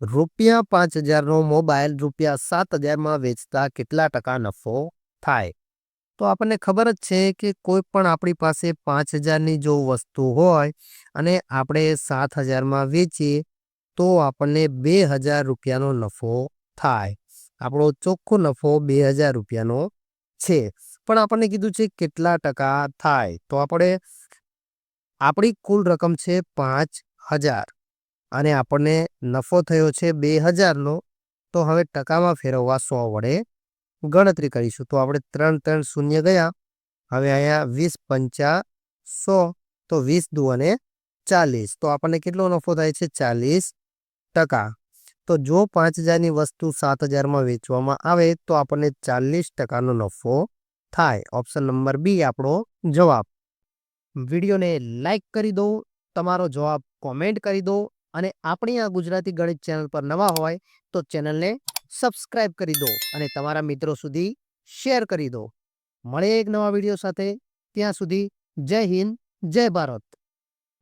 રૂપિયા પાંચ હજારનો મોબાઈલ રૂપિયા સાત હજારમાં વેચતા કેટલા ટકા નફો થાય? તો આપણને ખબર જ છે કે કોઈ પણ આપણી પાસે પાંચ હજારની જો વસ્તુ હોય અને આપણે સાત હજારમાં વેચીએ, તો આપણને બે હજાર રૂપિયાનો નફો થાય. આપણો ચોખ્ખો નફો બે હજાર રૂપિયાનો છે. પણ આપણને કીધું છે કેટલા ટકા થાય? તો આપણે, આપણી કુલ રકમ છે પાંચ હજાર. અને આપણને નફો થયો છે બે હજારનો, તો હવે ટકામાં ફેરવવા સો વડે ગણતરી કરીશું. તો આપણે ત્રણ ત્રણ શૂન્ય ગયા. હવે અહીંયા વીસ પંચા સો, તો વીસ દુ અને ચાલીસ. તો આપણને કેટલો નફો થાય છે? ચાલીસ ટકા. તો જો પાંચ હજારની વસ્તુ સાત હજારમાં વેચવામાં આવે, તો આપણને ચાલીસ ટકાનો નફો થાય. ઓપ્શન નંબર બી આપણો જવાબ. વિડીયોને લાઈક કરી દો. તમારો જવાબ કોમેન્ટ કરી દો. અને આપણી આ ગુજરાતી ગણિત ચેનલ પર નવા હોય તો ચેનલને સબસ્ક્રાઇબ કરી દો અને તમારા મિત્રો સુધી શેર કરી દો. મળે એક નવા વીડિયો સાથે. ત્યાં સુધી જય હિન્દ, જય ભારત.